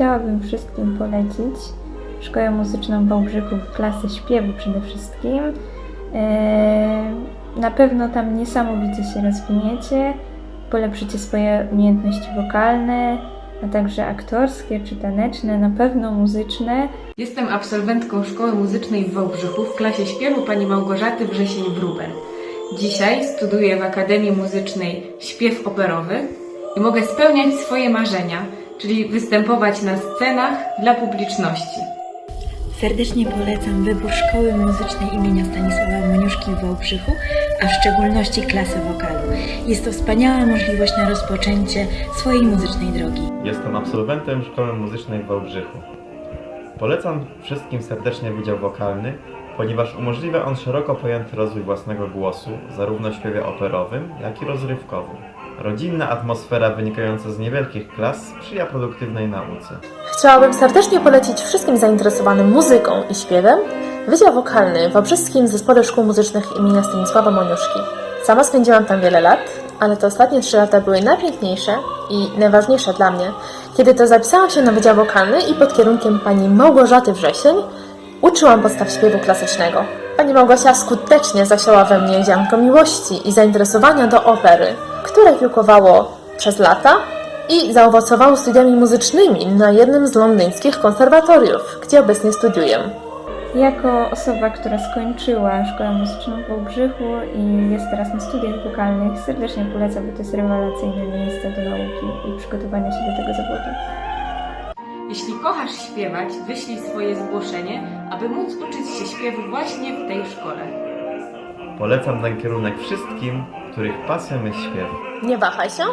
chciałabym wszystkim polecić Szkołę Muzyczną w Wałbrzychu, klasę śpiewu przede wszystkim. E, Na pewno tam niesamowicie się rozwiniecie, polepszycie swoje umiejętności wokalne, a także aktorskie czy taneczne, na pewno muzyczne. Jestem absolwentką Szkoły Muzycznej w Wałbrzychu w klasie śpiewu pani Małgorzaty Wrzesień-Wróbel. Dzisiaj studiuję w Akademii Muzycznej śpiew operowy i mogę spełniać swoje marzenia, czyli występować na scenach dla publiczności. Serdecznie polecam wybór Szkoły Muzycznej imienia Stanisława Moniuszki w Wałbrzychu, a w szczególności klasę wokalu. Jest to wspaniała możliwość na rozpoczęcie swojej muzycznej drogi. Jestem absolwentem Szkoły Muzycznej w Wałbrzychu. Polecam wszystkim serdecznie Wydział Wokalny, ponieważ umożliwia on szeroko pojęty rozwój własnego głosu, zarówno w śpiewie operowym, jak i rozrywkowym. Rodzinna atmosfera wynikająca z niewielkich klas sprzyja produktywnej nauce. Chciałabym serdecznie polecić wszystkim zainteresowanym muzyką i śpiewem Wydział Wokalny w Wałbrzyskim Zespole Szkół Muzycznych imienia Stanisława Moniuszki. Sama spędziłam tam wiele lat, ale te ostatnie trzy lata były najpiękniejsze i najważniejsze dla mnie, kiedy to zapisałam się na Wydział Wokalny i pod kierunkiem pani Małgorzaty Wrzesień uczyłam podstaw śpiewu klasycznego. Pani Małgosia skutecznie zasiała we mnie ziarnko miłości i zainteresowania do opery, które kiełkowało przez lata i zaowocowało studiami muzycznymi na jednym z londyńskich konserwatoriów, gdzie obecnie studiuję. Jako osoba, która skończyła Szkołę Muzyczną w Wałbrzychu i jest teraz na studiach wokalnych, serdecznie polecam, bo to jest rewelacyjne miejsce do nauki i przygotowania się do tego zawodu. Jeśli kochasz śpiewać, wyślij swoje zgłoszenie, aby móc uczyć się śpiewu właśnie w tej szkole. Polecam ten kierunek wszystkim, których pasją jest śpiew. Nie wahaj się,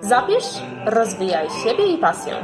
zapisz, rozwijaj siebie i pasję.